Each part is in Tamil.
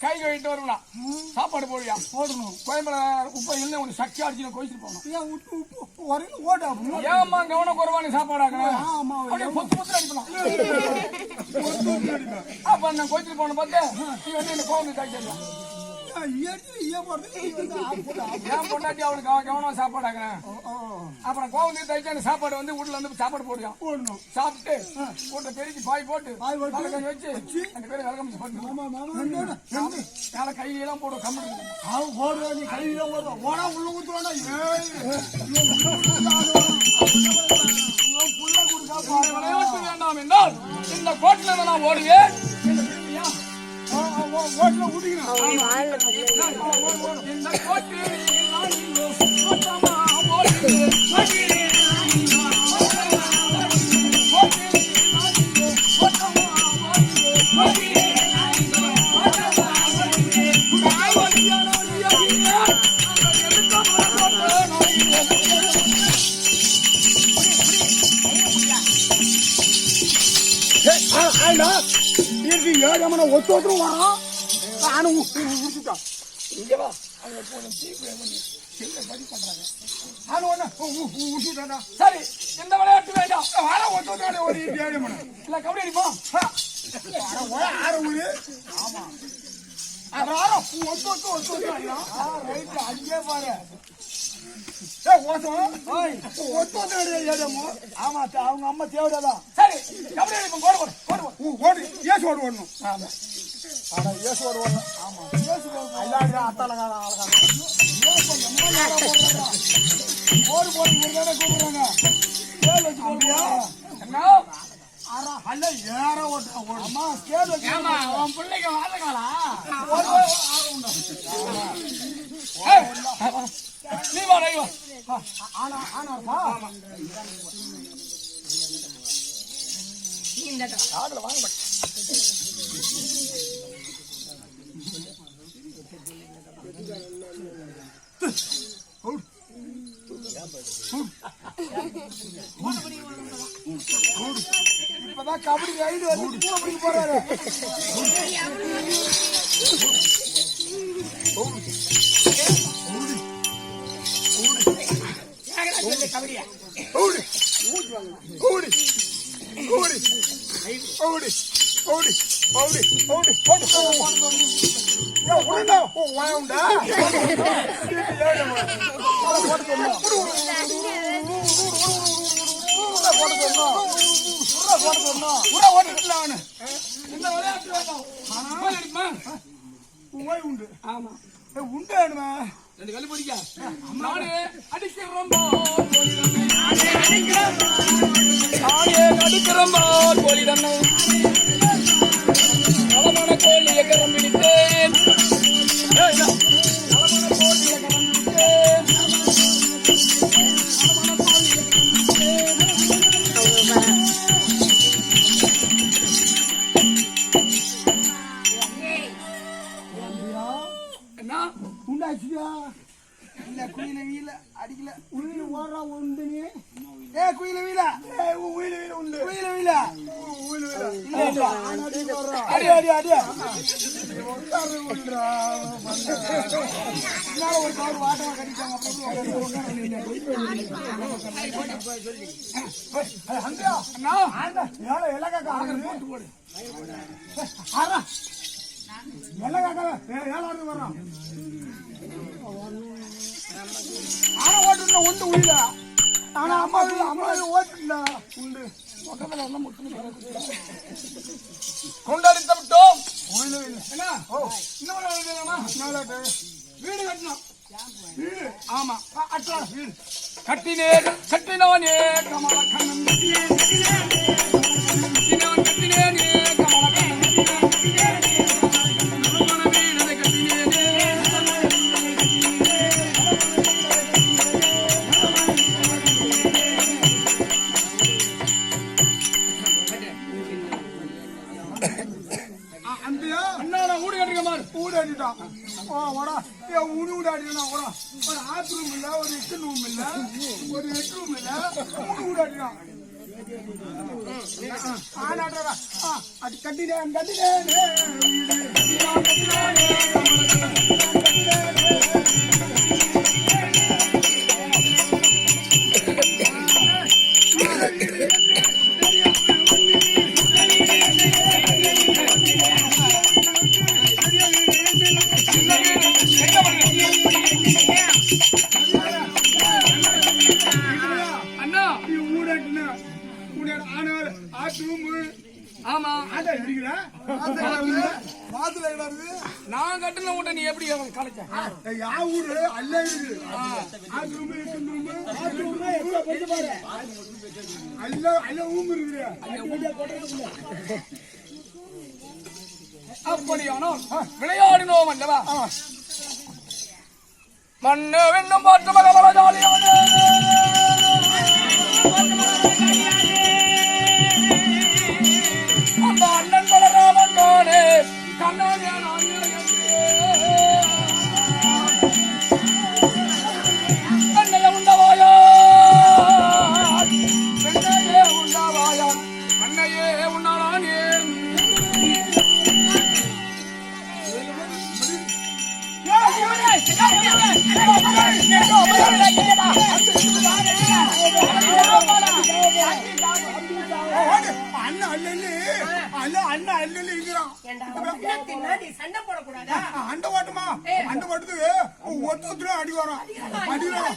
கை கழுவிட்டு வருவா சாப்பாடு போடுவியா போடணும். கோயம்புல உப்பை இல்லை உனக்கு சக்தி அடிச்சு கோயிச்சுட்டு போகணும். ஏன் உப்பு உப்பு வரைக்கும் ஓட்டா ஏம்மா கவனம் குறைவான சாப்பாடு ஆக்கணும் ஆமா பொத்து பொத்து அடிக்கலாம் அப்ப நான் கோயிச்சுட்டு போன பார்த்து நீ வந்து என்ன கோவம் தாக்கிடலாம் அப்புறம் கோவந்தி தைக்கான சாப்பாடு வந்து வீட்டுல வந்து சாப்பாடு போடுறான் சாப்பிட்டு வீட்டை பெருக்கி பாய் போட்டு வச்சு ரெண்டு பேரும் விளக்கம் பண்ணு மேல கையிலாம் போடும் கம்பெனி போடுவோம் கையில போடுவோம் ஓடா உள்ள ஊத்துவானா வேண்டாம் என்றால் இந்த கோட்டில் நான் ஓடுவேன். ஓட்டுல ஊட்டிக்கணும் ஏழு மணி ஒத்து வரான். விட்டுட்டா இங்கே வா அங்கே போன தீ என்ன படி பண்ணுறாங்க அது ஒன்று விட்டுட்டாடா சரி இந்த விளையாட்டு வேண்டாம் வர ஒருத்தோட ஒரு ஏழு மணி இல்லை கபடி அடிப்போம் ஆறு ஊர் ஆமாம் அப்புறம் ஆறோ ஒத்து ஒத்து ஒத்து ஒத்து அடிக்கலாம் ரைட்டு அங்கே பாரு ஆமா அவங்க அம்மா தேவையாதான் சரி ஓடு. ஏசு ஓடு ஓடணும். ஆமா. ஆனா ஏசு ஓடு ஓடணும். ஆமா. ஏசு அல்லாடா அத்தாலகார அழகா. ஓடு போடு முருகனை கூப்பிடுறாங்க. என்ன அல்ல ஏற ஓட்டு. அம்மா ஸ்கேல் வச்சு ஆமா உன் பிள்ளைக்கு வாழகாலா நீ வா வாங்க பட் கபடி ரைடு வந்து பூ அப்படி போறாரு. கபடியா ஓடு. ஓடு. ஓடு. ஓடு. ஓடு. ஓடு. ஓடு. உண்டு ஆமா. ஏ உண்டு வேணுமா ரெண்டு கல்லு பிடிக்க. நானே அடிக்கிறோம் நானே அடிக்கிறோம் கோழி ஒன்று உள்ள ஆனா அம்மா அம்மா ஓட்டுண்டா உண்டு பக்கத்துல எல்லாம் கொண்டாடி தப்பிட்டோம் வீடு கட்டணும். ஆமா கட்டினேன் கட்டினோனே. கமல கண்ணன் அப்படியானால் விளையாடினோம் அல்லவா? மண்ணு வெண்ணும் பார்த்து மகமல ஜாலியான அல்லல்லு. அல்ல, அண்ணன் அல்லல்லு இருக்கிறான். சண்டை போடக்கூடாதா அண்டை ஓட்டுமா அண்டை ஓட்டுது ஒத்து ஒத்துனா அடி வரும் அடி வரும்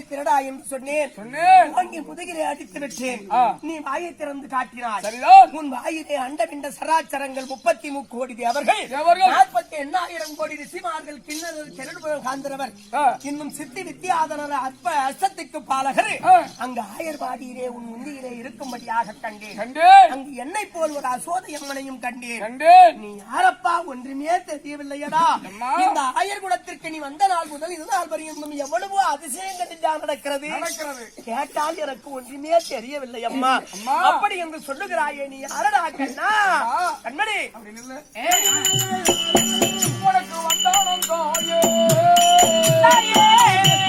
உன் வாயை திரடா என்று சொன்னேன். சொன்னேன். முதுகிலே அடித்து விட்டேன். நீ வாயை திறந்து காட்டினாய். சரிதான். உன் வாயிலே அண்டபிண்ட சராச்சரங்கள் முப்பத்தி முக்கோடி தேவர்கள். தேவர்கள். நாற்பத்தி எண்ணாயிரம் கோடி ரிஷிமார்கள் கிண்ணறர் கெருடுபுரம் காந்தரவர். இன்னும் சித்தி வித்தியாதனர் அற்ப அசத்துக்கு பாலகர். அங்கு ஆயர்பாடியிலே உன் முந்தியிலே இருக்கும்படியாக கண்டேன். அங்கு என்னை போல் ஒரு அசோத எம்மனையும் கண்டேன். நீ யாரப்பா? ஒன்றுமே தெரியவில்லையடா. இந்த ஆயர் குலத்திற்கு நீ வந்த நாள் முதல் இது நாள் வரையும் எவ்வளவோ அதிசயங்கள் நடக்கிறது. நடக்கிறது? கேட்டால் எனக்கு ஒன்றுமே தெரியவில்லை அம்மா. அம்மா. அப்படி என்று சொல்லுகிறாயே நீ யாரடா கண்ணா. கண்மணி. உனக்கு தாயே.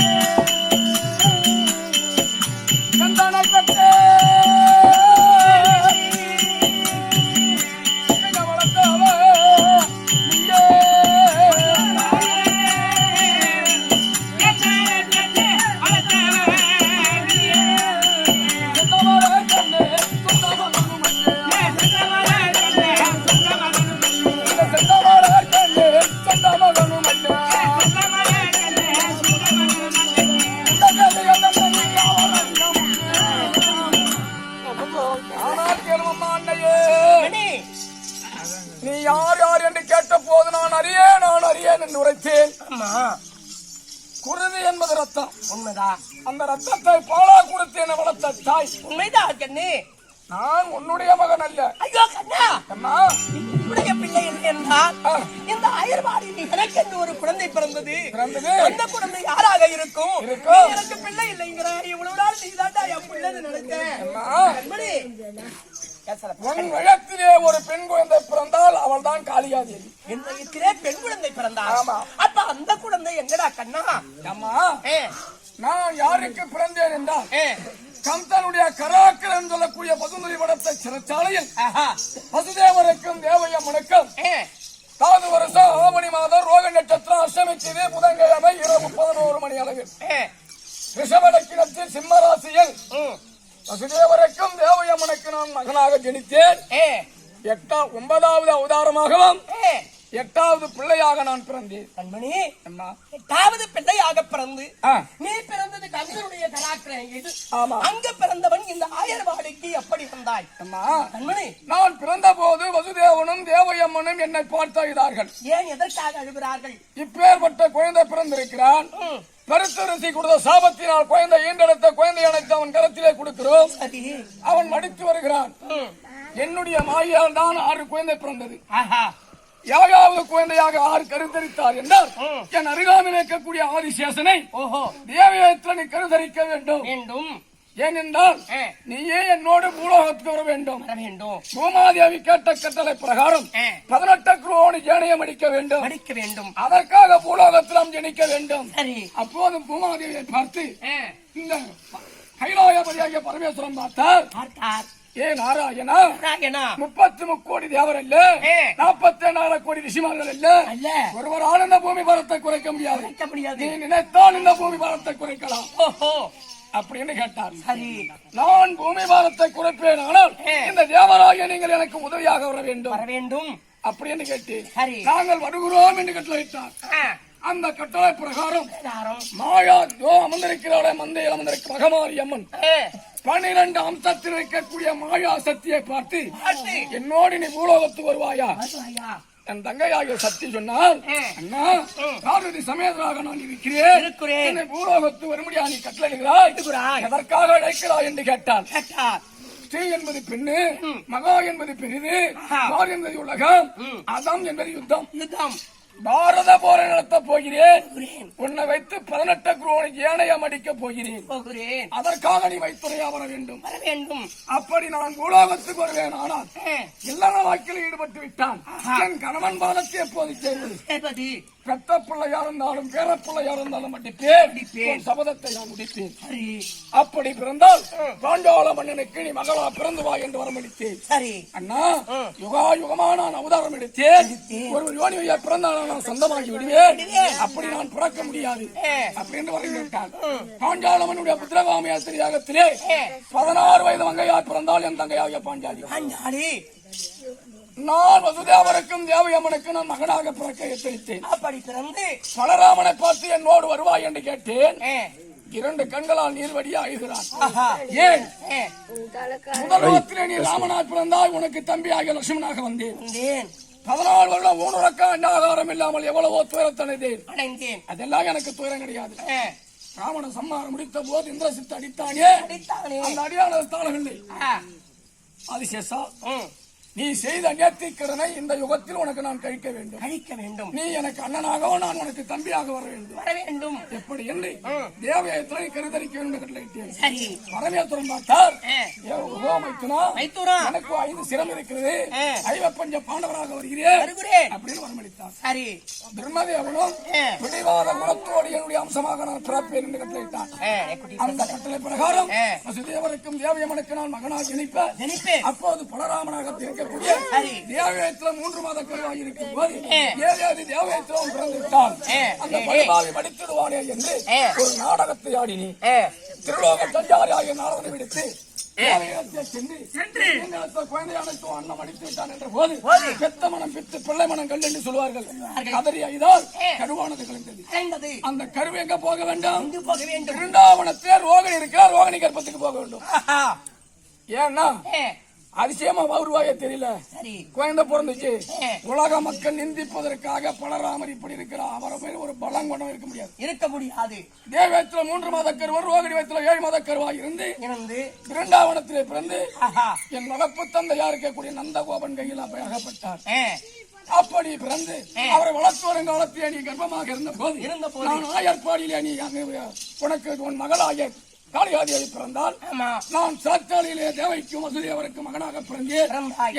யார் என்று கேட்ட போது நான் அறியேன் நான் அறியேன் என்று உரைத்தேன். அம்மா. குருதி என்பது ரத்தம். உண்மைதான் அந்த ரத்தத்தை பாலா கொடுத்து என வளர்த்த தாய். உண்மைதான் கண்ணு? நான் உன்னுடைய மகன் அல்ல. ஐயோ கண்ணா! அம்மா. உடைய பிள்ளை என்றால் இந்த அயர்வாடி எனக்கென்று ஒரு குழந்தை பிறந்தது. பிறந்தது. அந்த குழந்தை யாராக இருக்கும்? எனக்கு பிள்ளை இல்லைங்கிற. இவ்வளவு நாள் நீ தாண்டா என் பிள்ளைன்னு நினைச்சேன். உன் வயத்திலே ஒரு பெண் குழந்தை பிறந்தால் அவள் தான் காளியாதேவி. என் வயிற்றிலே பெண் குழந்தை பிறந்தா ஆமா. அப்ப அந்த குழந்தை எங்கடா கண்ணா? அம்மா நான் யாருக்கு பிறந்தேன் என்றால் ஏ, கம்தனுடைய கராக்கரன் சொல்லக்கூடிய பசுமதி படத்தை சிறைச்சாலையில் ஆஹா, வசுதேவருக்கும் தேவையம்மனுக்கும் காது வருஷம் ஆவணி மாதம் ரோக நட்சத்திரம் அஷ்டமிச்சது புதன்கிழமை இரவு பதினோரு மணி அளவில். ஏ, ரிஷபலக்கினத்தில் சிம்மராசியில் ம், வசுதேவருக்கும் தேவையம்மனுக்கு நான் மகனாக ஜனித்தேன். எட்டாம் ஒன்பதாவது அவதாரமாகவும் எட்டாவது பிள்ளையாக நான் பிறந்தேன். கண்மணி அம்மா. எட்டாவது பிள்ளையாக பிறந்து நீ பிறந்தது கந்தனுடைய கராக்கிரம் இது. ஆமா. அங்க பிறந்தவன் இந்த ஆயர்வாடிக்கு எப்படி வந்தாய்? அம்மா. கண்மணி. நான் பிறந்த போது வசுதேவனும் தேவையம்மனும் என்னை பார்த்தெய்தார்கள் ஏன் எதற்காக அழுகிறார்கள்? இப்பேற்பட்ட குழந்தை பிறந்திருக்கிறான். ம், கருத்து ருசி கொடுத்த சாபத்தினால் குழந்தை ஈண்டெடுத்த குழந்தை அணைத்து அவன் கரத்திலே கொடுக்கிறோம். அவன் மடித்து வருகிறான். என்னுடைய மாயால் தான் ஆறு குழந்தை பிறந்தது. ஆஹா. யாராவது குழந்தையாக ஆறு கருத்தரித்தார் என்றால். என் அருகாமையில் இருக்கக்கூடிய ஆதிசேஷனை ஓஹோ. தேவயத்தில் நீ கருத்தரிக்க வேண்டும். வேண்டும். ஏனென்றால் நீயே என்னோடு பூலோகத்துக்கு வர வேண்டும். வேண்டும். பூமாதேவி கேட்ட கட்டளை பிரகாரம் பதினெட்டு குரோணி ஜேனையம் அடிக்க வேண்டும். படிக்க வேண்டும். அதற்காக பூலோகத்தில் நாம் ஜனிக்க வேண்டும். சரி. அப்போது பூமாதேவியை பார்த்து இந்த கைலாயபதியாகிய பரமேஸ்வரன் பார்த்தார். பார்த்தார். ஏ நாராயணா? நாராயணா. முப்பத்தி முக்கோடி தேவர் அல்ல. ஏ. நாற்பத்தி நாலு கோடி ரிஷிமார்கள் அல்ல. ஒருவரால் இந்த பூமி பலத்தை குறைக்க முடியாது. நீ நினைத்தால் இந்த பூமி பலத்தை குறைக்கலாம். ஓஹோ. அப்படின்னு கேட்டார். சரி. நான் பூமி பாரத்தை குறைப்பேன் ஆனால். இந்த தேவராய நீங்கள் எனக்கு உதவியாக வர வேண்டும். வர வேண்டும். அப்படின்னு கேட்டேன். சரி. நாங்கள் வருகிறோம் என்று கட்டளையிட்டார் அந்த கட்டளை பிரகாரம். மாயா தோ அமர்ந்திருக்கிறாளே மந்தையில் அமர்ந்திருக்க மகமாரி அம்மன் பன்னிரண்டு அம்சத்தில் இருக்கக்கூடிய மாயா சக்தியை பார்த்து. என்னோடு நீ பூலோகத்து வருவாயா? என் தங்கையாகிய சக்தி சொன்னால். அண்ணா பார்வதி சமேதராக நான் இருக்கிறேன். என்னை பூலோகத்து வரும்படியா நீ கட்டளைகிறாய். எதற்காக அழைக்கிறாய் என்று கேட்டார். ஸ்ரீ என்பது பெண்ணு மகா என்பது பெரிது என்பது உலகம். அதம் என்பது யுத்தம் யுத்தம் பாரத போரை நடத்த போகிறேன். உன்னை வைத்து பதினெட்டு குரோனை ஏனையம் அடிக்க போகிறேன். போகிறேன். அதற்காக நீ வைத்துறையா வர வேண்டும். வர வேண்டும். அப்படி நான் பூலோகத்துக்கு வருவேன். ஆனால் ஏ, இல்லற வாக்கில் ஈடுபட்டு விட்டான் என் கணவன் பாலத்தை எப்போது சேர்வது. பெத்த பிள்ளையா இருந்தாலும் பேர பிள்ளையா இருந்தாலும். உன் சபதத்தை நான் முடிப்பேன். அப்படி பிறந்தால் பாண்டாள மன்னனுக்கு நீ மகளா பிறந்து வா என்று வரமளித்தேன். சரி. அண்ணா யுகா யுகமா நான் அவதாரம் எடுத்தேன். ஒரு யோனியா பிறந்தால் நான் சொந்தமாகி விடுவேன். அப்படி நான் பிறக்க முடியாது. அப்படின்னு வரவேற்றான். பாண்டாளமனுடைய புத்திரகாமியாத்திரி யாகத்திலே பதினாறு வயது மங்கையார் பிறந்தால் என் பாஞ்சாலி பாஞ்சாலி நான் வசுதேவருக்கும் தேவயம்மனுக்கு நான் மகனாக பிறக்க எச்சரித்தேன். அப்படி பிறந்து பலராமனை பார்த்து என்னோடு வருவாய் என்று கேட்டேன். இரண்டு கண்களால் நீர்வடியா அழுகிறான் ஆஹா. ஏன்? முதல் லோகத்திலே நீ ராமனாக பிறந்தால் உனக்கு தம்பியாகிய லட்சுமணாக வந்தேன். பதினாலு வருடம் ஊனுறக்க அன்னாகாரம் இல்லாமல் எவ்வளவோ துயரத்தடைந்தேன் அதெல்லாம் எனக்கு துயரம் கிடையாது. ராவண சம்மாரம் முடித்த போது இந்திரசித்து அடித்தானே. அந்த அடியானது தாளவில்லை. ஆ, ஆதிசேஷா. ம், நீ செய்த நேர்த்திக்கடனை இந்த யுகத்தில் உனக்கு நான் கழிக்க வேண்டும். கழிக்க வேண்டும். நீ எனக்கு அண்ணனாகவும் நான் உனக்கு தம்பியாக வர வேண்டும். வர வேண்டும். எப்படி என்று தேவயத்திலே கருதரிக்க வேண்டும் கட்டளையிட்டேன் பரமேஸ்வரன் பார்த்தார். எனக்கு ஐந்து சிரம் இருக்கிறது. ஐவப்பஞ்ச பாண்டவராக வருகிறேன். அப்படின்னு வரமளித்தார். சரி. பிரம்மதேவனும். பிடிவாத குணத்தோடு என்னுடைய அம்சமாக நான் பிறப்பேன் என்று கட்டளையிட்டான் அந்த கட்டளை பிரகாரம். வசுதேவருக்கும் தேவயமனுக்கு நான் மகனாக நினைப்பேன் அப்போது பலராமனாக இருக்கக்கூடிய மூன்று மாத கருவாக இருக்கும் போது. ஏதாவது பிறந்துவிட்டால். அந்த ஏ, பரிபாவை படித்திடுவானே என்று. ஒரு நாடகத்தை ஆடினி. திருலோக சஞ்சாரி ஆகிய நாடகம் விடுத்து. பெத்த மனம் பித்து பிள்ளை மனம் கல் என்று சொல்வார்கள் கதறி ஐதால். கருவானது கலைந்தது. அந்த கருவு எங்க போக வேண்டும்? போக வேண்டும்? ரோகிணி கர்ப்பத்துக்கு போக வேண்டும். ஏன்னா அதிசயமா வருவாயே தெரியல. குழந்தை பிறந்துச்சு. உலக மக்கள் நிந்திப்பதற்காக பலராமர் இப்படி இருக்கிறார். அவரை மேல் ஒரு பலம் கொண்டு இருக்க முடியாது. இருக்க முடியாது. தேவயத்துல மூன்று மாத கருவர் ரோகிணி வயத்துல ஏழு மாத கருவாக இருந்து இருந்து பிறந்து. என் வளர்ப்பு தந்தையா இருக்கக்கூடிய நந்தகோபன் கையில் அகப்பட்டார். அப்படி பிறந்து அவரை வளர்த்து வரும் காலத்திலே நீ கர்ப்பமாக இருந்த போது இருந்த போது. நான் ஆயர்பாடியிலே நீ உனக்கு உன் மகளாகிய காளியாதியை பிறந்தால் நான் சாத்தாளியிலே தேவைக்கும் வசுதேவருக்கு மகனாக பிறந்தேன்.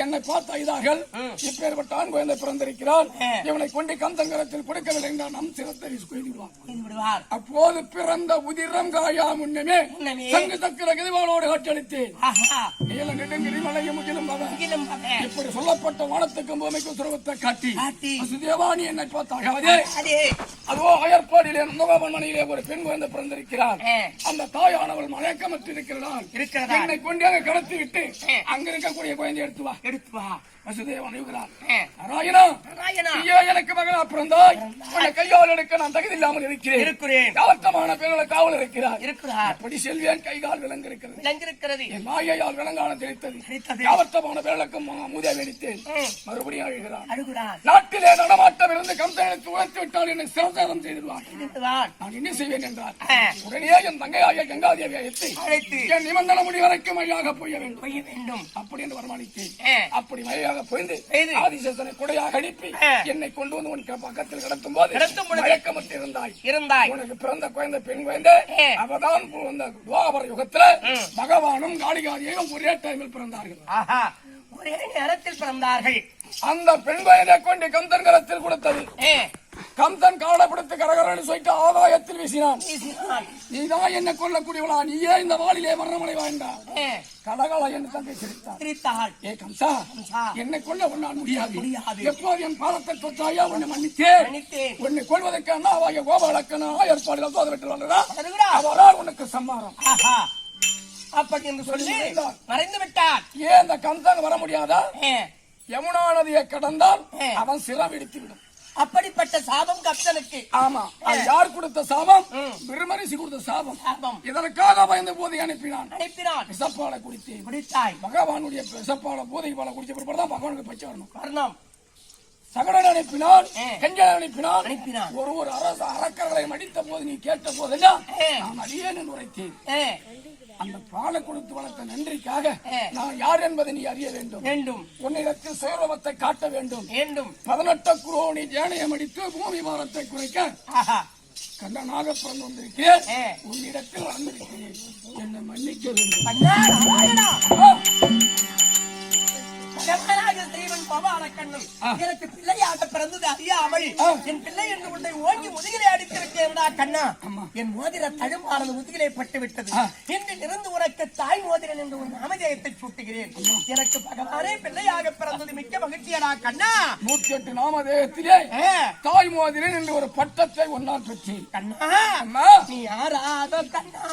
என்னை பார்த்த ஐதார்கள் இப்பேற்பட்ட ஆண் குழந்தை பிறந்திருக்கிறான். இவனை கொண்டு கந்தங்கரத்தில் கொடுக்கவில்லை என்றால் நம் சிரத்தை விடுவார் அப்போது பிறந்த உதிரம் காயா முன்னமே. சங்கு சக்கர கதிவாளோடு காட்சியளித்தேன் ஆஹா. நீல நெடுங்கிரி மலையும் முகிலும். இப்படி சொல்லப்பட்ட வானத்துக்கும் பூமிக்கும் சுரவத்தை காட்டி. வசுதேவானி என்னை பார்த்தாகவே அதே அதோ அயற்பாடியிலே நந்தகோபன் மனையிலே ஒரு பெண் குழந்தை பிறந்திருக்கிறார். அந்த தாயானவள் மயக்கமற்று இருக்கிறாள் இருக்கிறதா? என்னை கொண்டு அங்க கடத்தி விட்டு. அங்க இருக்கக்கூடிய குழந்தை எடுத்து வா. எடுத்து வா. வசுதேவன் இருக்கிறார் ஆ. நாராயணா நாராயணா. ஐயா எனக்கு மகனா பிறந்தாய்? உன்னை கையால் எடுக்க நான் தகுதி இல்லாமல் இருக்கிறேன். இருக்கிறேன். யாவத்தமான பெண்களை காவல் இருக்கிறார். இருக்கிறார். அப்படி செல்வேன்? கைகால் விலங்கு இருக்கிறது விளங்கிருக்கிறது என் மாயையால் விலங்கான தெரித்தது தெரித்தது. யாவத்தமான பேர்களுக்கும் மூதை வெடித்தேன் ம். மறுபடியும் அழுகிறான் அழுகுறார் நாட்டிலே நடமாட்டம் இருந்து விட்டால் என்னை நான் என்ன செய்வேன் என்றார். உடனே என் தங்கையாகிய கங்காதேவி அழைத்து. அழைத்து. என் நிபந்தன முடி வரைக்கும் மழையாக பொய்ய வேண்டும். பொய்ய வேண்டும். அப்படி என்று வரமளித்தேன் ஆ. அப்படி மழையாக பொய்ந்து பெய்து. ஆதிசேஷனை கொடையாக அனுப்பி ஆ. என்னை கொண்டு வந்து உன் பக்கத்தில் கிடத்தும் போது கிடத்தும் பொழுது. மயக்கமற்று இருந்தாய். இருந்தாய். உனக்கு பிறந்த குழந்தை பெண் குழந்தை. அவதான் இந்த துவாபர யுகத்துல பகவானும் காளிகாரியும் ஒரே டைமில் பிறந்தார்கள். ஒரே நேரத்தில் பிறந்தார்கள். அந்த பெண் குழந்தை கொண்டு கந்தன் கரத்தில் கொடுத்தது. கந்தன் காலப்படுத்து கரகரன்னு சொல்லிட்டு ஆதாயத்தில் வீசினான். நீதான் என்ன கொல்லக்கூடியவளா? நீயே இந்த வாளிலே மரணமடை ஏ. கடகால என்று தந்தை சிரித்தாள். ஏ கம்சா. என்னை கொல்ல உன்னால் முடியாது. எப்போது என் பாதத்தை தொட்டாயா? உன்னை மன்னித்தேன். உன்னை கொள்வதற்கு அண்ணாவாய கோபாலக்கனா ஏற்பாடு தோதவிட்டு வந்ததா வருகிறா. அவரால் உனக்கு சம்மாரம். அப்படி என்று சொல்லி மறைந்து விட்டார். ஏன் இந்த கந்தன் வர முடியாதா? யமுனா நதியை கடந்தால். அவன் சிரம் இடித்து விடும் அப்படிப்பட்ட சாபம் கப்சனுக்கு ஆமா. அது யார் கொடுத்த சாபம்? ம். பிரம்மரிசி கொடுத்த சாபம். இதற்காக பயந்த போதை அனுப்பினான். அனுப்பினான். விசப்பாலை குடித்து குடித்தாய். பகவானுடைய விசப்பாலை போதை பாலை குடிச்ச பிற்பாடு தான் பகவானுக்கு பச்சை வரணும். வர்ணம். சகடன் அனுப்பினான். கஞ்சன் அனுப்பினான். அனுப்பினான். ஒரு ஒரு அரசு அரக்கர்களை மடித்த போது நீ கேட்ட போதெல்லாம். நான் அடியேன் உரைத்தேன். அந்த பாலை கொடுத்து வளர்த்த நன்றிக்காக. நான் யார் என்பதை நீ அறிய வேண்டும். வேண்டும். உன்னிடத்தில் சுயரூபத்தை காட்ட வேண்டும். வேண்டும். பதினெட்டு குரோணி ஜேனையம் அடித்து பூமி பாரத்தை குறைக்க ஆஹா. கண்ணனாக பிறந்து வந்திருக்கிறேன். ஏ. உன்னிடத்தில் வந்திருக்கிறேன் என்னை மன்னிக்க வேண்டும். பகவானாக ஸ்ரீவன் பவான கண்ணன். எனக்கு பிள்ளையாக பிறந்தது அறியாமல் ஆ. என் பிள்ளை என்று உன்னை ஓங்கி முதுகிலே அடித்திருக்கிறா கண்ணா? என் மோதிர தடுமானது முதுகிலே பட்டு விட்டது இன்று இருந்து உனக்கு தாய் மோதிரன் என்று ஒரு நாமஜெயத்தை சூட்டுகிறேன். எனக்கு பகவானே பிள்ளையாக பிறந்தது மிக்க மகிழ்ச்சியடா கண்ணா. நூத்தி எட்டு நாமதேயத்திலே தாய் மோதிரன் என்று ஒரு பட்டத்தை ஒன்னால் பெற்றேன் கண்ணா நீ யாராதோ கண்ணா.